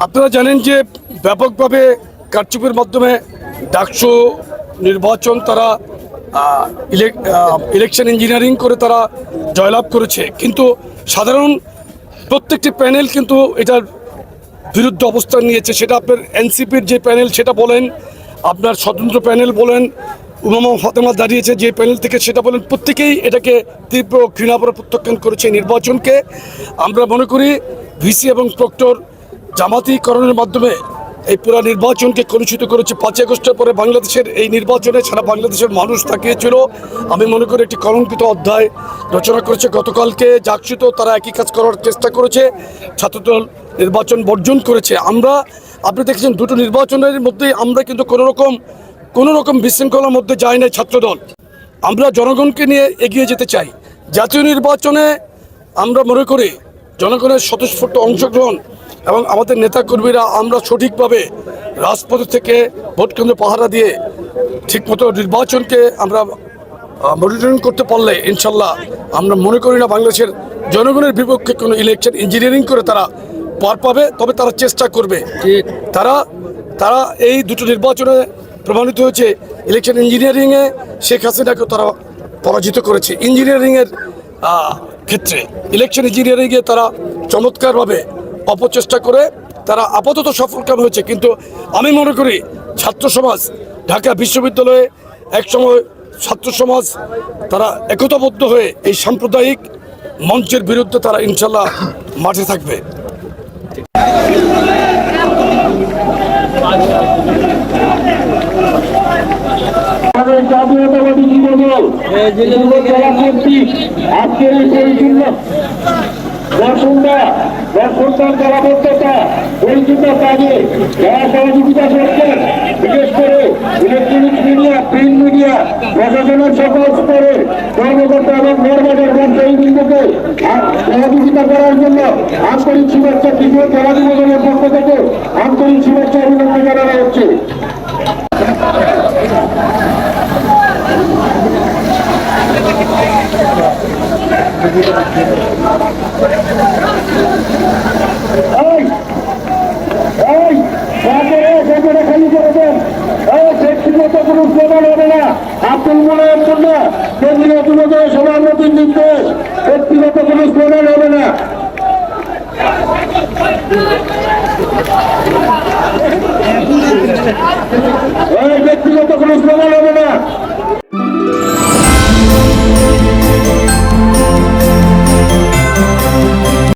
আপনারা জানেন যে ব্যাপকভাবে কারচুপির মাধ্যমে ডাকসু নির্বাচন তারা ইলেক- ইলেকশন ইঞ্জিনিয়ারিং করে তারা জয়লাভ করেছে। কিন্তু সাধারণ প্রত্যেকটি প্যানেল কিন্তু এটার বিরুদ্ধে অবস্থান নিয়েছে। সেটা আপনার এনসিপির যে প্যানেল সেটা বলেন, আপনার স্বতন্ত্র প্যানেল বলেন, উমামা ফাতেমা দাঁড়িয়েছে যে প্যানেল থেকে সেটা বলেন, প্রত্যেকেই এটাকে তীব্র ঘৃণাপরে প্রত্যাখ্যান করেছে নির্বাচনকে। আমরা মনে করি ভিসি এবং প্রক্টর জামাতিকরণের মাধ্যমে এই পুরো নির্বাচনকে কলুষিত করেছে। পাঁচই আগস্টের পরে বাংলাদেশের এই নির্বাচনে সারা বাংলাদেশের মানুষ তাকিয়েছিল। আমি মনে করি একটি কলঙ্কিত অধ্যায় রচনা করেছে। গতকালকে জাকসিত তারা একই কাজ করার চেষ্টা করেছে। ছাত্রদল নির্বাচন বর্জন করেছে। আমরা, আপনি দেখেছেন দুটো নির্বাচনের মধ্যে আমরা কিন্তু কোনো রকম কোনো রকম বিশৃঙ্খলার মধ্যে যাই নাই ছাত্রদল। আমরা জনগণকে নিয়ে এগিয়ে যেতে চাই। জাতীয় নির্বাচনে আমরা মনে করি জনগণের স্বতঃস্ফূর্ত অংশগ্রহণ এবং আমাদের নেতাকর্মীরা আমরা সঠিকভাবে রাজপথ থেকে ভোট কেন্দ্র পাহারা দিয়ে ঠিকমতো নির্বাচনকে আমরা মনিটরিং করতে পারলে ইনশাল্লাহ আমরা মনে করি না বাংলাদেশের জনগণের বিপক্ষে কোনো ইলেকশন ইঞ্জিনিয়ারিং করে তারা পার পাবে, তবে তারা চেষ্টা করবে তারা তারা এই দুটো নির্বাচনে প্রমাণিত হয়েছে ইলেকশন ইঞ্জিনিয়ারিংয়ে শেখ হাসিনাকে তারা পরাজিত করেছে। ইঞ্জিনিয়ারিংয়ের ক্ষেত্রে ইলেকশন ইঞ্জিনিয়ারিংয়ে তারা চমৎকারভাবে অপচেষ্টা করে তারা আপাতত সফলকাম হয়েছে। কিন্তু আমি মনে করি ছাত্র সমাজ ঢাকা বিশ্ববিদ্যালয়ে একসময় ছাত্র সমাজ তারা একতাবদ্ধ হয়ে এই সাম্প্রদায়িক মঞ্চের বিরুদ্ধে তারা ইনশাল্লাহ মাঠে থাকবে। আজকের দর্শনটার জলাবদ্ধতা পরিচিত কাজে যারা সহযোগিতা করছেন, বিশেষ করে ইলেকট্রনিক মিডিয়া, প্রিন্ট মিডিয়া, প্রশাসনের সকল স্তরে, কর্মকর্তা এবং নর্মাদের ব্যবসায়ী সহযোগিতা করার জন্য আন্তরিক শুভেচ্ছা, তৃতীয় জেলা যুবদলের পক্ষ থেকে আন্তরিক শুভেচ্ছা, অভিনন্দন জানানো হচ্ছে এই এই সরকারে সরকারে খালি করে দেন কোনো না আব্দুল মোলায়ের জন্য কেন্দ্রীয় না ব্যক্তিগত কোনো প্রমাণ হবে না।